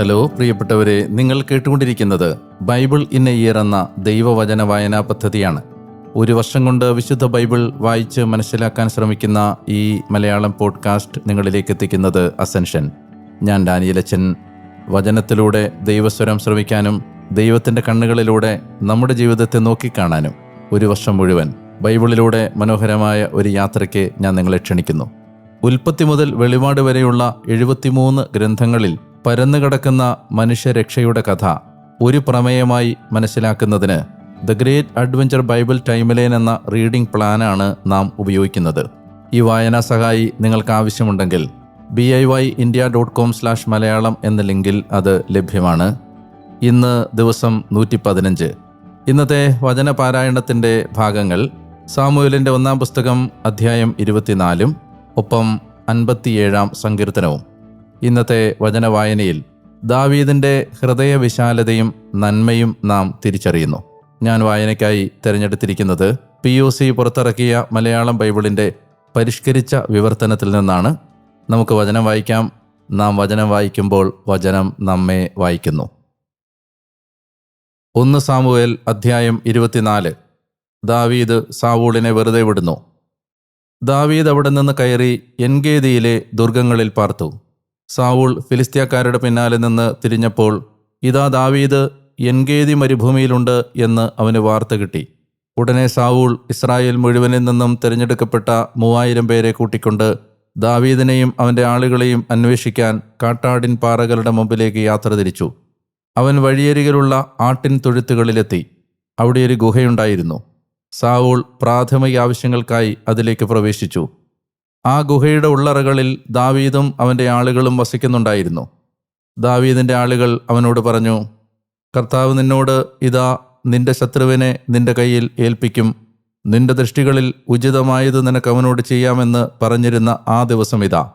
Hello പ്രിയപ്പെട്ടവരെ നിങ്ങൾ കേട്ടുകൊണ്ടിരിക്കുന്നത് ബൈബിൾ ഇൻ എ ഇയർ എന്ന ദൈവവചന വായനാ പദ്ധതിയാണ്. ഒരു വർഷം കൊണ്ട് വിശുദ്ധ ബൈബിൾ വായിച്ച് മനസ്സിലാക്കാൻ ശ്രമിക്കുന്ന ഈ മലയാളം പോഡ്കാസ്റ്റ് നിങ്ങളിലേക്ക് എത്തിക്കുന്നത് അസെൻഷൻ. ഞാൻ ഡാനിയലച്ചൻ വചനത്തിലൂടെ ദൈവസ്വരം ശ്രമിക്കാനും ദൈവത്തിന്റെ കണ്ണുകളിലൂടെ നമ്മുടെ ജീവിതത്തെ നോക്കിക്കാണാനും ഒരു വർഷം മുഴുവൻ ബൈബിളിലൂടെ മനോഹരമായ ഒരു യാത്രയ്ക്ക് ഞാൻ നിങ്ങളെ ക്ഷണിക്കുന്നു. ഉൽപ്പത്തി മുതൽ വെളിപാട് വരെയുള്ള എഴുപത്തിമൂന്ന് ഗ്രന്ഥങ്ങളിൽ പരന്നുകിടക്കുന്ന മനുഷ്യരക്ഷയുടെ കഥ ഒരു പ്രമേയമായി മനസ്സിലാക്കുന്നതിന് the great adventure Bible timeline എന്ന റീഡിംഗ് പ്ലാനാണ് നാം ഉപയോഗിക്കുന്നത്. ഈ വായനാ സഹായി നിങ്ങൾക്ക് ആവശ്യമുണ്ടെങ്കിൽ B I Y India dot com slash Malayalam എന്ന ലിങ്കിൽ അത് ലഭ്യമാണ്. ഇന്ന് ദിവസം നൂറ്റി പതിനഞ്ച് ഇന്നത്തെ വചനപാരായണത്തിന്റെ ഭാഗങ്ങൾ സാമൂഹലിന്റെ ഒന്നാം പുസ്തകം അധ്യായം ഇരുപത്തിനാലും ഒപ്പം അൻപത്തിയേഴാം സങ്കീർത്തനവും. ഇന്നത്തെ വചനവായനയിൽ ദാവീദിന്റെ ഹൃദയവിശാലതയും നന്മയും നാം തിരിച്ചറിയുന്നു. ഞാൻ വായനയ്ക്കായി തിരഞ്ഞെടുത്തിരിക്കുന്നത് പി ഒ സി പുറത്തിറക്കിയ മലയാളം ബൈബിളിന്റെ പരിഷ്കരിച്ച വിവർത്തനത്തിൽ നിന്നാണ്. നമുക്ക് വചനം വായിക്കാം. നാം വചനം വായിക്കുമ്പോൾ വചനം നമ്മെ വായിക്കുന്നു. ഒന്ന് സാമുവേൽ അധ്യായം ഇരുപത്തിനാല്. ദാവീദ് സാവൂളിനെ വെറുതെ വിടുന്നു. ദാവീദ് അവിടെ നിന്ന് കയറി എൻഗേദിയിലെ ദുർഗങ്ങളിൽ പാർത്തു. സാവൂൾ ഫിലിസ്തീയക്കാരുടെ പിന്നാലെ നിന്ന് തിരിഞ്ഞപ്പോൾ ഇതാ ദാവീദ് എൻഗേദി മരുഭൂമിയിലുണ്ട് എന്ന് അവന് വാർത്ത കിട്ടി. ഉടനെ സാവൂൾ ഇസ്രായേൽ മുഴുവനിൽ നിന്നും തിരഞ്ഞെടുക്കപ്പെട്ട മൂവായിരം പേരെ കൂട്ടിക്കൊണ്ട് ദാവീദിനെയും അവന്റെ ആളുകളെയും അന്വേഷിക്കാൻ കാട്ടാടിൻ പാറകളുടെ മുമ്പിലേക്ക് യാത്ര തിരിച്ചു. അവൻ വഴിയരികിലുള്ള ആട്ടിൻ തൊഴുത്തുകളിലെത്തി. അവിടെ ഒരു ഗുഹയുണ്ടായിരുന്നു. സാവൂൾ പ്രാഥമിക ആവശ്യങ്ങൾക്കായി അതിലേക്ക് പ്രവേശിച്ചു. ആ ഗുഹയുടെ ഉള്ളറകളിൽ ദാവീദും അവന്റെ ആളുകളും വസിക്കുന്നുണ്ടായിരുന്നു. ദാവീദിന്റെ ആളുകൾ അവനോട് പറഞ്ഞു കർത്താവ് നിന്നോട് ഇതാ നിന്റെ ശത്രുവിനെ നിന്റെ കയ്യിൽ ഏൽപ്പിക്കും. നിന്റെ ദൃഷ്ടികളിൽ ഉചിതമായത് നിനക്ക് അവനോട് ചെയ്യാമെന്ന് പറഞ്ഞിരുന്ന ആ ദിവസം ഇതാ.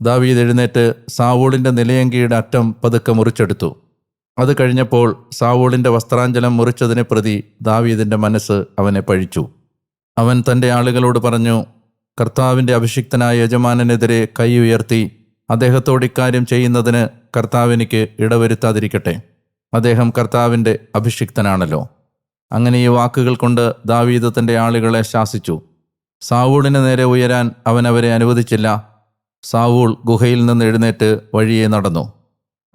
ദാവീദ് എഴുന്നേറ്റ് സാവൂളിന്റെ നിലയങ്കിയുടെ അറ്റം പതുക്കെ മുറിച്ചെടുത്തു. അത് കഴിഞ്ഞപ്പോൾ സാവൂളിന്റെ വസ്ത്രാഞ്ചലം മുറിച്ചതിനെ പ്രതി ദാവീദിന്റെ മനസ്സ് അവനെ പഴിച്ചു. അവൻ തന്റെ ആളുകളോട് പറഞ്ഞു കർത്താവിന്റെ അഭിഷിക്തനായ യജമാനനെതിരെ കൈ ഉയർത്തി അദ്ദേഹത്തോട് ഇക്കാര്യം ചെയ്യുന്നതിന് കർത്താവിനിക്ക് ഇടവരുത്താതിരിക്കട്ടെ. അദ്ദേഹം കർത്താവിന്റെ അഭിഷിക്തനാണല്ലോ. അങ്ങനെ ഈ വാക്കുകൾ കൊണ്ട് ദാവീദ് തന്റെ ആളുകളെ ശാസിച്ചു. സാവൂളിന് നേരെ ഉയരാൻ അവൻ അവരെ അനുവദിച്ചില്ല. സാവൂൾ ഗുഹയിൽ നിന്ന് എഴുന്നേറ്റ് വഴിയെ നടന്നു.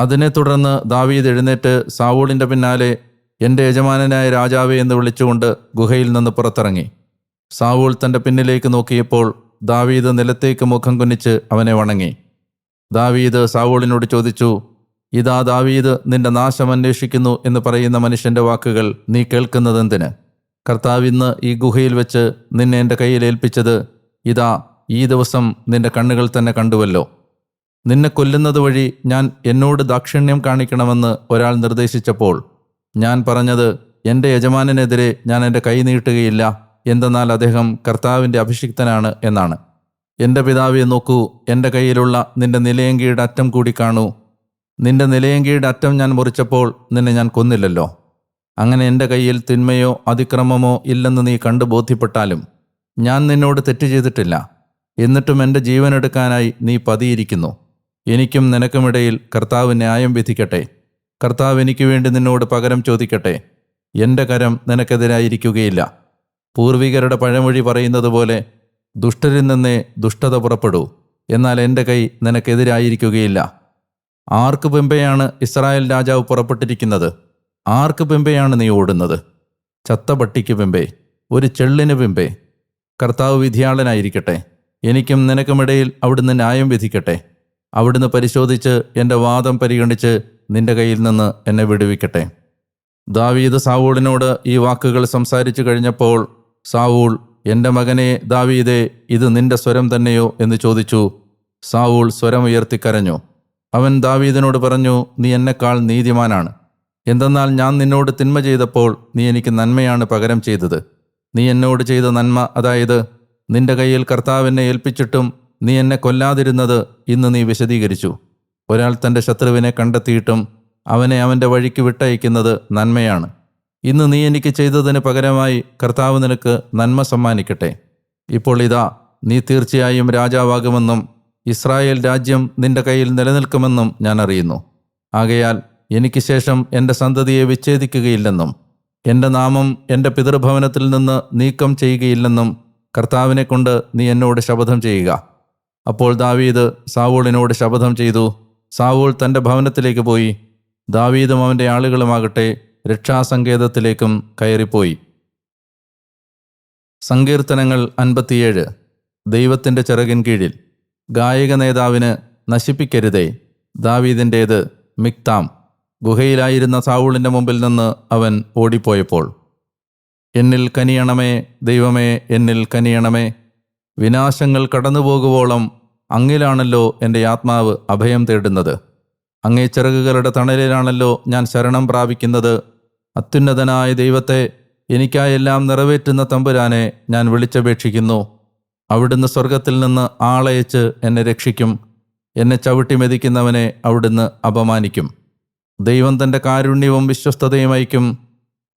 അതിനെ തുടർന്ന് ദാവീദ് എഴുന്നേറ്റ് സാവൂളിന്റെ പിന്നാലെ എന്റെ യജമാനനായ രാജാവേ എന്ന് വിളിച്ചുകൊണ്ട് ഗുഹയിൽ നിന്ന് പുറത്തിറങ്ങി. സാവൂൾ തന്റെ പിന്നിലേക്ക് നോക്കിയപ്പോൾ ദാവീദ് നിലത്തേക്ക് മുഖം കുനിച്ച് അവനെ വണങ്ങി. ദാവീദ് സാവൂളിനോട് ചോദിച്ചു ഇതാ ദാവീദ് നിന്റെ നാശം അന്വേഷിക്കുന്നു എന്ന് പറയുന്ന മനുഷ്യന്റെ വാക്കുകൾ നീ കേൾക്കുന്നതെന്തിന്? കർത്താവ് ഇന്ന് ഈ ഗുഹയിൽ വെച്ച് നിന്നെ എന്റെ കയ്യിൽ ഏൽപ്പിച്ചത് ഇതാ ഈ ദിവസം നിന്റെ കണ്ണുകൾ തന്നെ കണ്ടുവല്ലോ. നിന്നെ കൊല്ലുന്നത് വഴി ഞാൻ എന്നോട് ദാക്ഷിണ്യം കാണിക്കണമെന്ന് ഒരാൾ നിർദ്ദേശിച്ചപ്പോൾ ഞാൻ പറഞ്ഞത് എന്റെ യജമാനെതിരെ ഞാൻ എന്റെ കൈ നീട്ടുകയില്ല. എന്തെന്നാൽ അദ്ദേഹം കർത്താവിന്റെ അഭിഷിക്തനാണ് എന്നാണ്. എന്റെ പിതാവെ നോക്കൂ എന്റെ കയ്യിലുള്ള നിന്റെ നിലയങ്കിയുടെ അറ്റം കൂടി കാണൂ. നിന്റെ നിലയങ്കിയുടെ അറ്റം ഞാൻ മുറിച്ചപ്പോൾ നിന്നെ ഞാൻ കൊന്നില്ലല്ലോ. അങ്ങനെ എന്റെ കയ്യിൽ തിന്മയോ അതിക്രമമോ ഇല്ലെന്ന് നീ കണ്ടു ബോധ്യപ്പെട്ടാലും ഞാൻ നിന്നോട് തെറ്റ് ചെയ്തിട്ടില്ല. എന്നിട്ടും എന്റെ ജീവനെടുക്കാനായി നീ പതിയിരിക്കുന്നു. എനിക്കും നിനക്കുമിടയിൽ കർത്താവ് ന്യായം വിധിക്കട്ടെ. കർത്താവ് എനിക്ക് വേണ്ടി നിന്നോട് പകരം ചോദിക്കട്ടെ. എന്റെ കരം നിനക്കെതിരായിരിക്കുകയില്ല. പൂർവികരുടെ പഴമൊഴി പറയുന്നത് പോലെ ദുഷ്ടരിൽ നിന്നേ ദുഷ്ടത പുറപ്പെടൂ. എന്നാൽ എന്റെ കൈ നിനക്കെതിരായിരിക്കുകയില്ല. ആർക്ക് പിമ്പയാണ് ഇസ്രായേൽ രാജാവ് പുറപ്പെട്ടിരിക്കുന്നത്? ആർക്ക് പിമ്പയാണ് നീ ഓടുന്നത്? ചത്ത പട്ടിക്ക് പിമ്പേ ഒരു ചെള്ളിന് പിമ്പേ. കർത്താവ് വിധിയാളനായിരിക്കട്ടെ. എനിക്കും നിനക്കുമിടയിൽ അവിടുന്ന് ന്യായം വിധിക്കട്ടെ. അവിടുന്ന് പരിശോധിച്ച് എന്റെ വാദം പരിഗണിച്ച് നിന്റെ കയ്യിൽ നിന്ന് എന്നെ വിടുവിക്കട്ടെ. ദാവീദ് സാവൂളിനോട് ഈ വാക്കുകൾ സംസാരിച്ചു കഴിഞ്ഞപ്പോൾ സാവൂൾ എന്റെ മകനെ ദാവീദെ ഇത് നിന്റെ സ്വരം തന്നെയോ? എന്ന് ചോദിച്ചു. സാവൂൾ സ്വരമുയർത്തി കരഞ്ഞു അവൻ ദാവീദിനോട് പറഞ്ഞു നീ എന്നെക്കാൾ നീതിമാനാണ്. എന്തെന്നാൽ ഞാൻ നിന്നോട് തിന്മ ചെയ്തപ്പോൾ നീ എനിക്ക് നന്മയാണ് പകരം ചെയ്തത്. നീ എന്നോട് ചെയ്ത നന്മ അതായത് നിന്റെ കയ്യിൽ കർത്താവിനെ ഏൽപ്പിച്ചിട്ടും നീ എന്നെ കൊല്ലാതിരുന്നത് ഇന്ന് നീ വിശദീകരിച്ചു. ഒരാൾ തന്റെ ശത്രുവിനെ കണ്ടെത്തിയിട്ടും അവനെ അവന്റെ വഴിക്ക് വിട്ടയക്കുന്നത് നന്മയാണ്. ഇന്ന് നീ എനിക്ക് ചെയ്തതിന് പകരമായി കർത്താവ് നിനക്ക് നന്മ സമ്മാനിക്കട്ടെ. ഇപ്പോൾ ഇതാ നീ തീർച്ചയായും രാജാവാകുമെന്നും ഇസ്രായേൽ രാജ്യം നിന്റെ കയ്യിൽ നിലനിൽക്കുമെന്നും ഞാൻ അറിയുന്നു. ആകയാൽ എനിക്ക് ശേഷം എന്റെ സന്തതിയെ വിച്ഛേദിക്കുകയില്ലെന്നും എന്റെ നാമം എന്റെ പിതൃഭവനത്തിൽ നിന്ന് നീക്കം ചെയ്യുകയില്ലെന്നും കർത്താവിനെ കൊണ്ട് നീ എന്നോട് ശപഥം ചെയ്യുക. അപ്പോൾ ദാവീദ് സാവൂളിനോട് ശപഥം ചെയ്തു. സാവൂൾ തന്റെ ഭവനത്തിലേക്ക് പോയി. ദാവീദും അവന്റെ ആളുകളുമാകട്ടെ രക്ഷാസങ്കേതത്തിലേക്കും കയറിപ്പോയി. സങ്കീർത്തനങ്ങൾ അൻപത്തിയേഴ്. ദൈവത്തിന്റെ ചിറകിൻ കീഴിൽ. ഗായക നേതാവിന് നശിപ്പിക്കരുതേ. ദാവീദിന്റേത് മിക്താം. ഗുഹയിലായിരുന്ന സാവൂളിന്റെ മുമ്പിൽ നിന്ന് അവൻ ഓടിപ്പോയപ്പോൾ. എന്നിൽ കനിയണമേ ദൈവമേ എന്നിൽ കനിയണമേ വിനാശങ്ങൾ കടന്നുപോകുവോളം അങ്ങിലാണല്ലോ എന്റെ ആത്മാവ് അഭയം തേടുന്നത്. അങ്ങേ ചിറകുകളുടെ തണലിലാണല്ലോ ഞാൻ ശരണം പ്രാപിക്കുന്നത്. അത്യുന്നതനായ ദൈവത്തെ എനിക്കായെല്ലാം നിറവേറ്റുന്ന തമ്പുരാനെ ഞാൻ വിളിച്ചപേക്ഷിക്കുന്നു. അവിടുന്ന് സ്വർഗത്തിൽ നിന്ന് ആളയച്ച് എന്നെ രക്ഷിക്കും. എന്നെ ചവിട്ടി മെതിക്കുന്നവനെ അവിടുന്ന് അപമാനിക്കും. ദൈവം തന്റെ കാരുണ്യവും വിശ്വസ്തതയും അയക്കും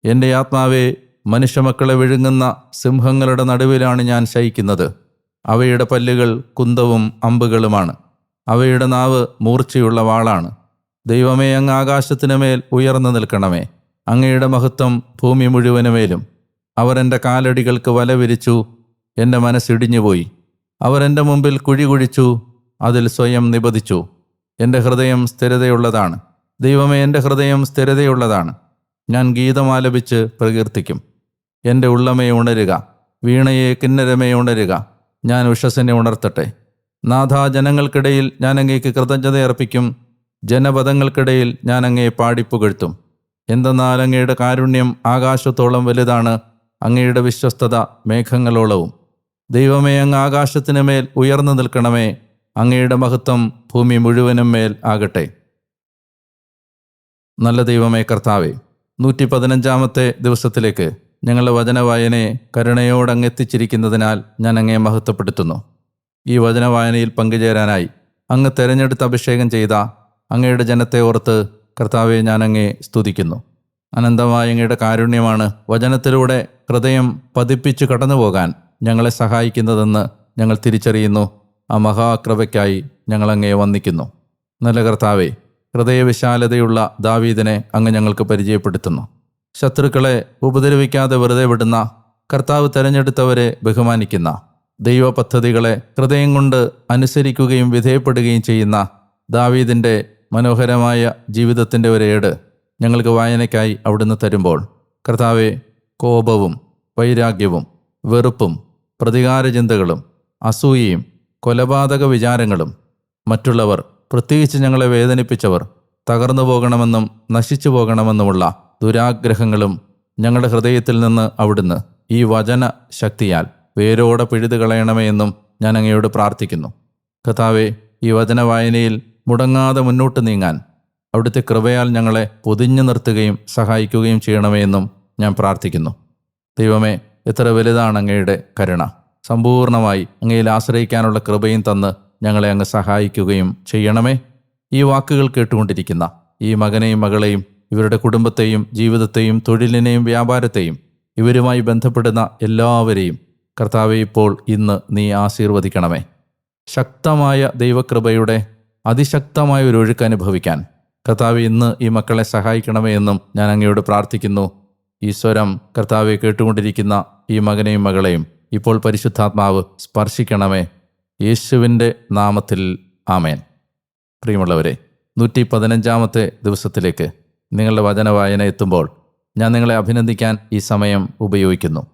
എന്റെ ആത്മാവെ മനുഷ്യമക്കളെ വിഴുങ്ങുന്ന സിംഹങ്ങളുടെ നടുവിലാണ് ഞാൻ ശയിക്കുന്നത്. അവയുടെ പല്ലുകൾ കുന്തവും അമ്പുകളുമാണ്. അവയുടെ നാവ് മൂർച്ചയുള്ള വാളാണ്. ദൈവമേ അങ്ങ് ആകാശത്തിനു മേൽ ഉയർന്നു നിൽക്കണമേ. അങ്ങയുടെ മഹത്വം ഭൂമി മുഴുവനുമേലും അവർ എന്റെ കാലടികൾക്ക് വല വിരിച്ചു എന്റെ മനസ്സിടിഞ്ഞുപോയി അവർ എന്റെ മുമ്പിൽ കുഴി കുഴിച്ചു അതിൽ സ്വയം നിബദിച്ചു എന്റെ ഹൃദയം സ്ഥിരതയുള്ളതാണ്. ദൈവമേ എന്റെ ഹൃദയം സ്ഥിരതയുള്ളതാണ്. ഞാൻ ഗീതമാലപിച്ച് പ്രകീർത്തിക്കും. എന്റെ ഉള്ളമേ ഉണരുക വീണയെ കിന്നരമേ ഉണരുക. ഞാൻ ഉഷസ്സിനെ ഉണർത്തട്ടെ. നാഥ ജനങ്ങൾക്കിടയിൽ ഞാൻ അങ്ങേക്ക് കൃതജ്ഞത അർപ്പിക്കും. ജനപദങ്ങൾക്കിടയിൽ ഞാൻ അങ്ങയെ പാടിപ്പുകഴ്ത്തും എന്തെന്നാൽ അങ്ങയുടെ കാരുണ്യം ആകാശത്തോളം വലുതാണ് അങ്ങയുടെ വിശ്വസ്തത മേഘങ്ങളോളവും. ദൈവമേ അങ്ങ് ആകാശത്തിന് മേൽ ഉയർന്നു നിൽക്കണമേ അങ്ങയുടെ മഹത്വം ഭൂമി മുഴുവനും മേൽ ആകട്ടെ. നല്ല ദൈവമേ കർത്താവേ നൂറ്റി പതിനഞ്ചാമത്തെ ദിവസത്തിലേക്ക് ഞങ്ങളുടെ വചനവായനയെ കരുണയോട് അങ്ങ് എത്തിച്ചിരിക്കുന്നതിനാൽ ഞാൻ അങ്ങയെ മഹത്വപ്പെടുത്തുന്നു. ഈ വചനവായനയിൽ പങ്കുചേരാനായി അങ്ങ് തെരഞ്ഞെടുത്ത് അഭിഷേകം ചെയ്ത അങ്ങയുടെ ജനത്തെ ഓർത്ത് കർത്താവെ ഞാൻ അങ്ങയെ സ്തുതിക്കുന്നു. അനന്തമായ അങ്ങയുടെ കാരുണ്യമാണ് വചനത്തിലൂടെ ഹൃദയം പതിപ്പിച്ച് കടന്നുപോകാൻ ഞങ്ങളെ സഹായിക്കുന്നതെന്ന് ഞങ്ങൾ തിരിച്ചറിയുന്നു. ആ മഹാകൃപയ്ക്കായി ഞങ്ങൾ അങ്ങയെ വന്ദിക്കുന്നു. നല്ല കർത്താവെ ഹൃദയവിശാലതയുള്ള ദാവീദിനെ അങ്ങ് ഞങ്ങൾക്ക് പരിചയപ്പെടുത്തുന്നു. ശത്രുക്കളെ ഉപദ്രവിക്കാതെ വെറുതെ വിടുന്ന കർത്താവ് തെരഞ്ഞെടുത്തവരെ ബഹുമാനിക്കുന്ന ദൈവ പദ്ധതികളെ ഹൃദയം കൊണ്ട് അനുസരിക്കുകയും വിധേയപ്പെടുകയും ചെയ്യുന്ന ദാവീദിന്റെ മനോഹരമായ ജീവിതത്തിന്റെ ഒരു ഏട് ഞങ്ങൾക്ക് വായനയ്ക്കായി അവിടുന്ന് തരുമ്പോൾ കർത്താവെ കോപവും വൈരാഗ്യവും വെറുപ്പും പ്രതികാര ചിന്തകളും അസൂയയും കൊലപാതക വിചാരങ്ങളും മറ്റുള്ളവർ പ്രത്യേകിച്ച് ഞങ്ങളെ വേദനിപ്പിച്ചവർ തകർന്നു പോകണമെന്നും നശിച്ചു പോകണമെന്നുമുള്ള ദുരാഗ്രഹങ്ങളും ഞങ്ങളുടെ ഹൃദയത്തിൽ നിന്ന് അവിടുന്ന് ഈ വചന ശക്തിയാൽ വേരോടെ പിഴുതു കളയണമേ എന്നും ഞാൻ അങ്ങയോട് പ്രാർത്ഥിക്കുന്നു. കഥാവെ ഈ വചന വായനയിൽ മുടങ്ങാതെ മുന്നോട്ട് നീങ്ങാൻ അവിടുത്തെ കൃപയാൽ ഞങ്ങളെ പൊതിഞ്ഞു നിർത്തുകയും സഹായിക്കുകയും ചെയ്യണമേ എന്നും ഞാൻ പ്രാർത്ഥിക്കുന്നു. ദൈവമേ എത്ര വലുതാണ് അങ്ങയുടെ കരുണ. സമ്പൂർണമായി അങ്ങയിൽ ആശ്രയിക്കാനുള്ള കൃപയും തന്ന് ഞങ്ങളെ അങ്ങ് സഹായിക്കുകയും ചെയ്യണമേ. ഈ വാക്കുകൾ കേട്ടുകൊണ്ടിരിക്കുന്ന ഈ മകനെയും മകളെയും ഇവരുടെ കുടുംബത്തെയും ജീവിതത്തെയും തൊഴിലിനെയും വ്യാപാരത്തെയും ഇവരുമായി ബന്ധപ്പെടുന്ന എല്ലാവരെയും കർത്താവെ ഇപ്പോൾ ഇന്ന് നീ ആശീർവദിക്കണമേ. ശക്തമായ ദൈവകൃപയുടെ അതിശക്തമായ ഒരു ഒഴുക്ക് അനുഭവിക്കാൻ കർത്താവ് ഇന്ന് ഈ മക്കളെ സഹായിക്കണമേ എന്നും ഞാൻ അങ്ങയോട് പ്രാർത്ഥിക്കുന്നു. ഈ സ്വരം കർത്താവെ കേട്ടുകൊണ്ടിരിക്കുന്ന ഈ മകനെയും മകളെയും ഇപ്പോൾ പരിശുദ്ധാത്മാവ് സ്പർശിക്കണമേ. യേശുവിന്റെ നാമത്തിൽ ആമേൻ. പ്രിയമുള്ളവരെ നൂറ്റി പതിനഞ്ചാമത്തെ ദിവസത്തിലേക്ക് നിങ്ങളുടെ വചന വായന എത്തുമ്പോൾ ഞാൻ നിങ്ങളെ അഭിനന്ദിക്കാൻ ഈ സമയം ഉപയോഗിക്കുന്നു.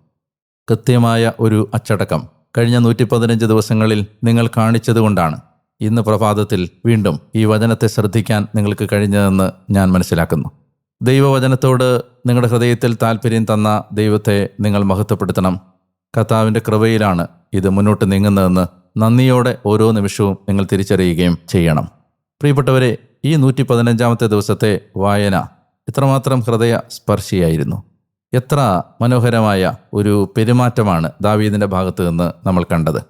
കൃത്യമായ ഒരു അച്ചടക്കം കഴിഞ്ഞ നൂറ്റി പതിനഞ്ച് ദിവസങ്ങളിൽ നിങ്ങൾ കാണിച്ചതുകൊണ്ടാണ് ഇന്ന് പ്രഭാതത്തിൽ വീണ്ടും ഈ വചനത്തെ ശ്രദ്ധിക്കാൻ നിങ്ങൾക്ക് കഴിഞ്ഞതെന്ന് ഞാൻ മനസ്സിലാക്കുന്നു. ദൈവവചനത്തോട് നിങ്ങളുടെ ഹൃദയത്തിൽ താല്പര്യം തന്ന ദൈവത്തെ നിങ്ങൾ മഹത്വപ്പെടുത്തണം. കർത്താവിന്റെ കൃപയിലാണ് ഇത് മുന്നോട്ട് നീങ്ങുന്നതെന്ന് നന്ദിയോടെ ഓരോ നിമിഷവും നിങ്ങൾ തിരിച്ചറിയുകയും ചെയ്യണം. പ്രിയപ്പെട്ടവരെ ഈ നൂറ്റി പതിനഞ്ചാമത്തെ ദിവസത്തെ വായന എത്രമാത്രം ഹൃദയ സ്പർശിയായിരുന്നു എത്ര മനോഹരമായ ഒരു പെരുമാറ്റമാണ് ദാവീദിന്റെ ഭാഗത്തു നിന്ന് നമ്മൾ കണ്ടത്.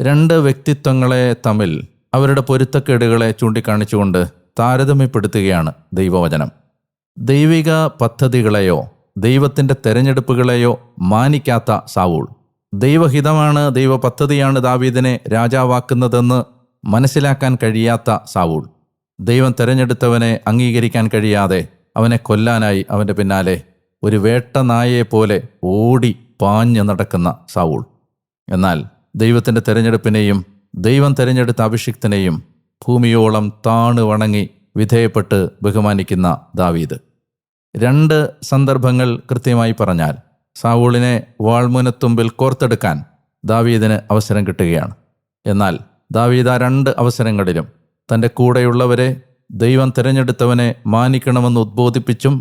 രണ്ട് വ്യക്തിത്വങ്ങളെ തമ്മിൽ അവരുടെ പൊരുത്തക്കേടുകളെ ചൂണ്ടിക്കാണിച്ചുകൊണ്ട് താരതമ്യപ്പെടുത്തുകയാണ് ദൈവവചനം. ദൈവിക പദ്ധതികളെയോ ദൈവത്തിന്റെ തെരഞ്ഞെടുപ്പുകളെയോ മാനിക്കാത്ത സാവൂൾ. ദൈവഹിതമാണ് ദൈവ പദ്ധതിയാണ് ദാവീദിനെ രാജാവാക്കുന്നതെന്ന് മനസ്സിലാക്കാൻ കഴിയാത്ത സാവൂൾ. ദൈവം തെരഞ്ഞെടുത്തവനെ അംഗീകരിക്കാൻ കഴിയാതെ അവനെ കൊല്ലാനായി അവന്റെ പിന്നാലെ ഒരു വേട്ട നായയെപ്പോലെ ഓടി പാഞ്ഞു നടക്കുന്ന സാവൂൾ. എന്നാൽ ദൈവത്തിന്റെ തെരഞ്ഞെടുപ്പിനെയും ദൈവം തെരഞ്ഞെടുത്ത അഭിഷിക്തനെയും ഭൂമിയോളം താണു വണങ്ങി വിധേയപ്പെട്ട് ബഹുമാനിക്കുന്ന ദാവീദ്. രണ്ട് സന്ദർഭങ്ങൾ കൃത്യമായി പറഞ്ഞാൽ സാവൂളിനെ വാൾമുനത്തുമ്പിൽ കോർത്തെടുക്കാൻ ദാവീദിന് അവസരം കിട്ടുകയാണ്. എന്നാൽ ദാവീദ് ആ രണ്ട് അവസരങ്ങളിലും തന്റെ കൂടെയുള്ളവരെ ദൈവം തിരഞ്ഞെടുത്തവനെ മാനിക്കണമെന്ന് ഉദ്ബോധിപ്പിച്ചും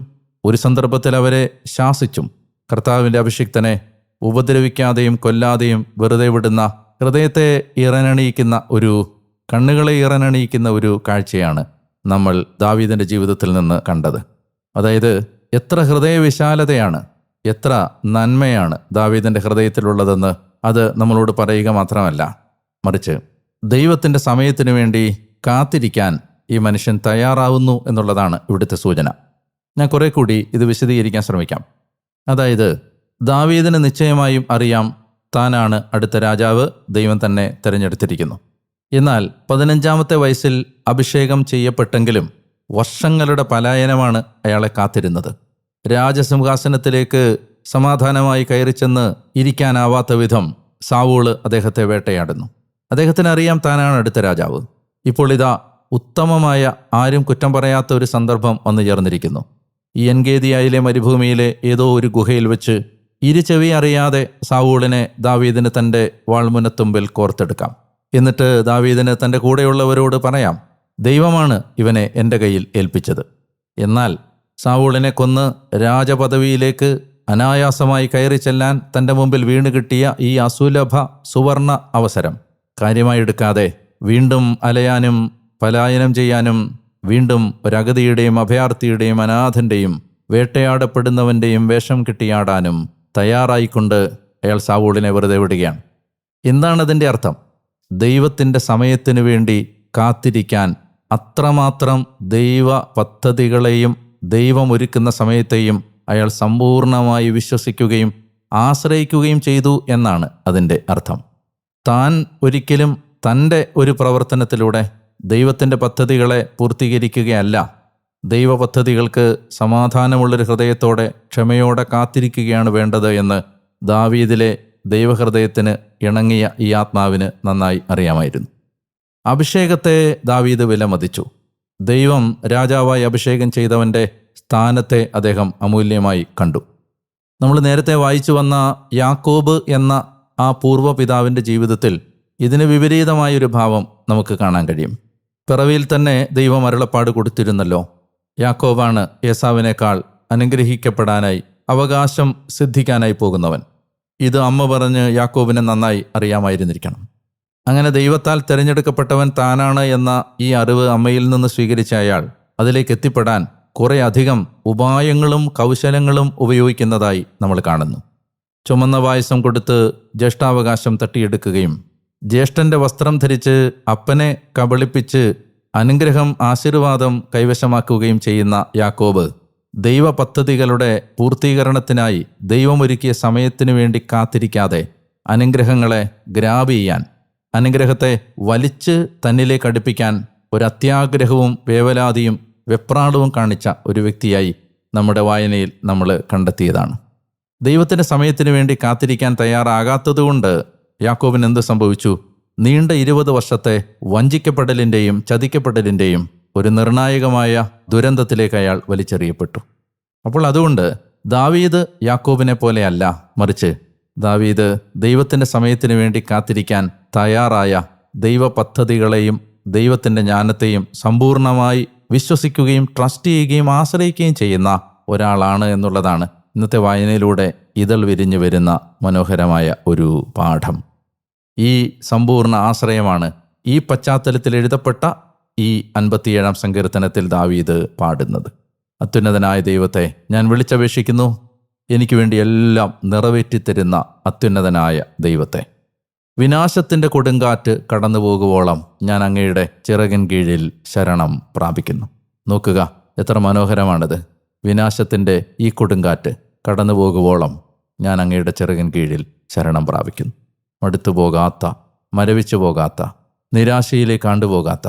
ഒരു സന്ദർഭത്തിൽ അവരെ ശാസിച്ചും കർത്താവിന്റെ അഭിഷിക്തനെ ഉപദ്രവിക്കാതെയും കൊല്ലാതെയും വെറുതെ വിടുന്ന ഹൃദയത്തെ ഇറനണിയിക്കുന്ന ഒരു കണ്ണുകളെ ഇറനണിയിക്കുന്ന ഒരു കാഴ്ചയാണ് നമ്മൾ ദാവീദിന്റെ ജീവിതത്തിൽ നിന്ന് കണ്ടത്. അതായത് എത്ര ഹൃദയവിശാലതയാണ് എത്ര നന്മയാണ് ദാവീദിന്റെ ഹൃദയത്തിലുള്ളതെന്ന് അത് നമ്മളോട് പറയുക മാത്രമല്ല. മറിച്ച് ദൈവത്തിന്റെ സമയത്തിനു വേണ്ടി കാത്തിരിക്കാൻ ഈ മനുഷ്യൻ തയ്യാറാവുന്നു എന്നുള്ളതാണ് ഇവിടുത്തെ സൂചന. ഞാൻ കുറെ കൂടി ഇത് വിശദീകരിക്കാൻ ശ്രമിക്കാം. അതായത് ദാവീദിന് നിശ്ചയമായും അറിയാം താനാണ് അടുത്ത രാജാവ് ദൈവം തന്നെ തിരഞ്ഞെടുത്തിരിക്കുന്നു. എന്നാൽ പതിനഞ്ചാമത്തെ വയസ്സിൽ അഭിഷേകം ചെയ്യപ്പെട്ടെങ്കിലും വർഷങ്ങളുടെ പലായനമാണ് അയാളെ കാത്തിരുന്നത്. രാജസിംഹാസനത്തിലേക്ക് സമാധാനമായി കയറിച്ചെന്ന് ഇരിക്കാനാവാത്ത വിധം സാവൂൾ അദ്ദേഹത്തെ വേട്ടയാടുന്നു. അദ്ദേഹത്തിന് അറിയാം താനാണ് അടുത്ത രാജാവ്. ഇപ്പോൾ ഇതാ ഉത്തമമായ ആരും കുറ്റം പറയാത്ത ഒരു സന്ദർഭം വന്നു ചേർന്നിരിക്കുന്നു. ഈ എൻഗേദിയായിലെ മരുഭൂമിയിലെ ഏതോ ഒരു ഗുഹയിൽ വെച്ച് ഇരു ചെവി അറിയാതെ സാവൂളിനെ ദാവീദിന് തന്റെ വാൾമുനത്തുമ്പിൽ കോർത്തെടുക്കാം. എന്നിട്ട് ദാവീദിന് തന്റെ കൂടെയുള്ളവരോട് പറയാം ദൈവമാണ് ഇവനെ എന്റെ കയ്യിൽ ഏൽപ്പിച്ചത്. എന്നാൽ സാവൂളിനെ കൊന്ന് രാജപദവിയിലേക്ക് അനായാസമായി കയറി ചെല്ലാൻ തന്റെ മുമ്പിൽ വീണ് കിട്ടിയ ഈ അസുലഭ സുവർണ അവസരം കാര്യമായി എടുക്കാതെ വീണ്ടും അലയാനും പലായനം ചെയ്യാനും വീണ്ടും ഒരഗതിയുടെയും അഭയാർത്ഥിയുടെയും അനാഥന്റെയും വേട്ടയാടപ്പെടുന്നവന്റെയും വേഷം കിട്ടിയാടാനും തയ്യാറായിക്കൊണ്ട് അയാൾ സാവൂളിനെ വെറുതെ വിടുകയാണ്. എന്താണ് അതിന്റെ അർത്ഥം? ദൈവത്തിന്റെ സമയത്തിനു വേണ്ടി കാത്തിരിക്കാൻ അത്രമാത്രം ദൈവ പദ്ധതികളെയും ദൈവം ഒരുക്കുന്ന സമയത്തെയും അയാൾ സമ്പൂർണമായി വിശ്വസിക്കുകയും ആശ്രയിക്കുകയും ചെയ്തു എന്നാണ് അതിന്റെ അർത്ഥം. താൻ ഒരിക്കലും തന്റെ ഒരു പ്രവർത്തനത്തിലൂടെ ദൈവത്തിന്റെ പദ്ധതികളെ പൂർത്തീകരിക്കുകയല്ല. ദൈവ പദ്ധതികൾക്ക് സമാധാനമുള്ളൊരു ഹൃദയത്തോടെ ക്ഷമയോടെ കാത്തിരിക്കുകയാണ് വേണ്ടത് എന്ന് ദാവീദിലെ ദൈവഹൃദയത്തിന് ഇണങ്ങിയ ഈ ആത്മാവിന് നന്നായി അറിയാമായിരുന്നു. അഭിഷേകത്തെ ദാവീദ് വിലമതിച്ചു. ദൈവം രാജാവായി അഭിഷേകം ചെയ്തവന്റെ സ്ഥാനത്തെ അദ്ദേഹം അമൂല്യമായി കണ്ടു. നമ്മൾ നേരത്തെ വായിച്ചു വന്ന യാക്കോബ് എന്ന ആ പൂർവ പിതാവിന്റെ ജീവിതത്തിൽ ഇതിന് വിപരീതമായൊരു ഭാവം നമുക്ക് കാണാൻ കഴിയും. പിറവിയിൽ തന്നെ ദൈവം അരുളപ്പാട് കൊടുത്തിരുന്നല്ലോ. യാക്കോബാണ് യേസാവിനേക്കാൾ അനുഗ്രഹിക്കപ്പെടാനായി അവകാശം സിദ്ധിക്കാനായി പോകുന്നവൻ. ഇത് അമ്മ പറഞ്ഞ് യാക്കോബിനെ നന്നായി അറിയാമായിരുന്നിരിക്കണം. അങ്ങനെ ദൈവത്താൽ തിരഞ്ഞെടുക്കപ്പെട്ടവൻ താനാണ് എന്ന ഈ അറിവ് അമ്മയിൽ നിന്ന് സ്വീകരിച്ച അയാൾ അതിലേക്ക് എത്തിപ്പെടാൻ കുറേയധികം ഉപായങ്ങളും കൗശലങ്ങളും ഉപയോഗിക്കുന്നതായി നമ്മൾ കാണുന്നു. ചുമന്ന പായസം കൊടുത്ത് ജ്യേഷ്ഠാവകാശം തട്ടിയെടുക്കുകയും ജ്യേഷ്ഠന്റെ വസ്ത്രം ധരിച്ച് അപ്പനെ കബളിപ്പിച്ച് അനുഗ്രഹം ആശീർവാദം കൈവശമാക്കുകയും ചെയ്യുന്ന യാക്കോബ് ദൈവ പദ്ധതികളുടെ പൂർത്തീകരണത്തിനായി ദൈവമൊരുക്കിയ സമയത്തിനു വേണ്ടി കാത്തിരിക്കാതെ അനുഗ്രഹങ്ങളെ ഗ്രാബ് ചെയ്യാൻ അനുഗ്രഹത്തെ വലിച്ച് തന്നിലേക്ക് അടുപ്പിക്കാൻ ഒരു അത്യാഗ്രഹവും വേവലാതിയും വെപ്രാളവും കാണിച്ച ഒരു വ്യക്തിയായി നമ്മുടെ വായനയിൽ നമ്മൾ കണ്ടെത്തിയതാണ്. ദൈവത്തിന്റെ സമയത്തിന് വേണ്ടി കാത്തിരിക്കാൻ തയ്യാറാകാത്തതുകൊണ്ട് യാക്കോബിന് എന്ത് സംഭവിച്ചു? നീണ്ട ഇരുപത് വർഷത്തെ വഞ്ചിക്കപ്പെടലിന്റെയും ചതിക്കപ്പെടലിന്റെയും ഒരു നിർണായകമായ ദുരന്തത്തിലേക്ക് അയാൾ വലിച്ചെറിയപ്പെട്ടു. അപ്പോൾ അതുകൊണ്ട് ദാവീദ് യാക്കോബിനെ പോലെയല്ല മറിച്ച് ദാവീദ് ദൈവത്തിന്റെ സമയത്തിന് വേണ്ടി കാത്തിരിക്കാൻ തയ്യാറായ ദൈവ പദ്ധതികളെയും ദൈവത്തിന്റെ ജ്ഞാനത്തെയും സമ്പൂർണമായി വിശ്വസിക്കുകയും ട്രസ്റ്റ് ചെയ്യുകയും ആശ്രയിക്കുകയും ചെയ്യുന്ന ഒരാളാണ് എന്നുള്ളതാണ് ഇന്നത്തെ വായനയിലൂടെ ഇതൾ വിരിഞ്ഞു വരുന്ന മനോഹരമായ ഒരു പാഠം. ഈ സമ്പൂർണ ആശ്രയമാണ്. ഈ പശ്ചാത്തലത്തിൽ എഴുതപ്പെട്ട ഈ അൻപത്തിയേഴാം സങ്കീർത്തനത്തിൽ ദാവീദ് പാടുന്നത്. അത്യുന്നതനായ ദൈവത്തെ ഞാൻ വിളിച്ചപേക്ഷിക്കുന്നു. എനിക്ക് വേണ്ടി എല്ലാം നിറവേറ്റിത്തരുന്ന അത്യുന്നതനായ ദൈവത്തെ. വിനാശത്തിന്റെ കൊടുങ്കാറ്റ് കടന്നു പോകുവോളം ഞാൻ അങ്ങയുടെ ചിറകിൻ കീഴിൽ ശരണം പ്രാപിക്കുന്നു. നോക്കുക എത്ര മനോഹരമാണിത്. വിനാശത്തിന്റെ ഈ കൊടുങ്കാറ്റ് കടന്നു പോകുവോളം ഞാൻ അങ്ങയുടെ ചിറകിൻ കീഴിൽ ശരണം പ്രാപിക്കുന്നു. മടുത്തു പോകാത്ത മരവിച്ചു പോകാത്ത നിരാശയിലേക്ക് ആണ്ടുപോകാത്ത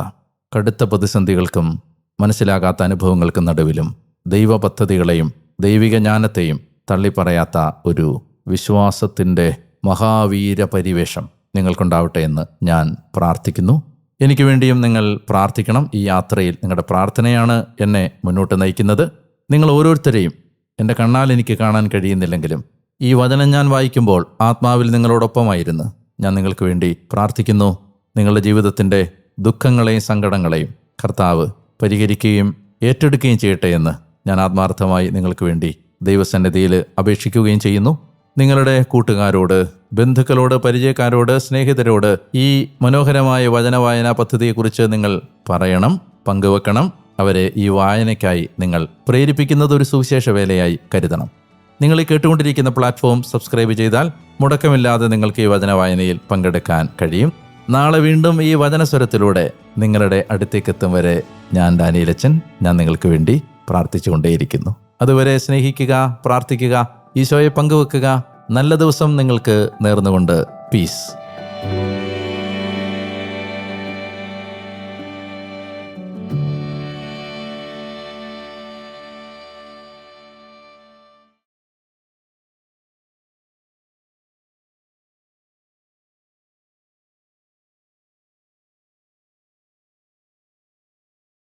കടുത്ത പ്രതിസന്ധികൾക്കും മനസ്സിലാകാത്ത അനുഭവങ്ങൾക്കും നടുവിലും ദൈവ പദ്ധതികളെയും ദൈവിക ജ്ഞാനത്തെയും തള്ളിപ്പറയാത്ത ഒരു വിശ്വാസത്തിന്റെ മഹാവീര പരിവേഷം നിങ്ങൾക്കുണ്ടാവട്ടെ എന്ന് ഞാൻ പ്രാർത്ഥിക്കുന്നു. എനിക്ക് വേണ്ടിയും നിങ്ങൾ പ്രാർത്ഥിക്കണം. ഈ യാത്രയിൽ നിങ്ങളുടെ പ്രാർത്ഥനയാണ് എന്നെ മുന്നോട്ട് നയിക്കുന്നത്. നിങ്ങൾ ഓരോരുത്തരെയും എന്റെ കണ്ണാൽ എനിക്ക് കാണാൻ കഴിയുന്നില്ലെങ്കിലും ഈ വചനം ഞാൻ വായിക്കുമ്പോൾ ആത്മാവിൽ നിങ്ങളോടൊപ്പമായിരുന്നു. ഞാൻ നിങ്ങൾക്ക് വേണ്ടി പ്രാർത്ഥിക്കുന്നു. നിങ്ങളുടെ ജീവിതത്തിന്റെ ദുഃഖങ്ങളെയും സങ്കടങ്ങളെയും കർത്താവ് പരിഹരിക്കുകയും ഏറ്റെടുക്കുകയും ചെയ്യട്ടെ എന്ന് ഞാൻ ആത്മാർത്ഥമായി നിങ്ങൾക്ക് വേണ്ടി ദൈവസന്നിധിയിൽ അപേക്ഷിക്കുകയും ചെയ്യുന്നു. നിങ്ങളുടെ കൂട്ടുകാരോട് ബന്ധുക്കളോട് പരിചയക്കാരോട് സ്നേഹിതരോട് ഈ മനോഹരമായ വചനവായനാ പദ്ധതിയെക്കുറിച്ച് നിങ്ങൾ പറയണം പങ്കുവെക്കണം. അവരെ ഈ വായനയ്ക്കായി നിങ്ങൾ പ്രേരിപ്പിക്കുന്നത് ഒരു സുവിശേഷ വേലയായി കരുതണം. നിങ്ങൾ ഈ കേട്ടുകൊണ്ടിരിക്കുന്ന പ്ലാറ്റ്ഫോം സബ്സ്ക്രൈബ് ചെയ്താൽ മുടക്കമില്ലാതെ നിങ്ങൾക്ക് ഈ വചന വായനയിൽ പങ്കെടുക്കാൻ കഴിയും. നാളെ വീണ്ടും ഈ വചനസ്വരത്തിലൂടെ നിങ്ങളുടെ അടുത്തേക്കെത്തും വരെ ഞാൻ ഡാനിയിലച്ചൻ. ഞാൻ നിങ്ങൾക്ക് വേണ്ടി പ്രാർത്ഥിച്ചുകൊണ്ടേയിരിക്കുന്നു. അതുവരെ സ്നേഹിക്കുക പ്രാർത്ഥിക്കുക ഈശോയെ പങ്കുവെക്കുക. നല്ല ദിവസം നിങ്ങൾക്ക് നേർന്നുകൊണ്ട്. പീസ്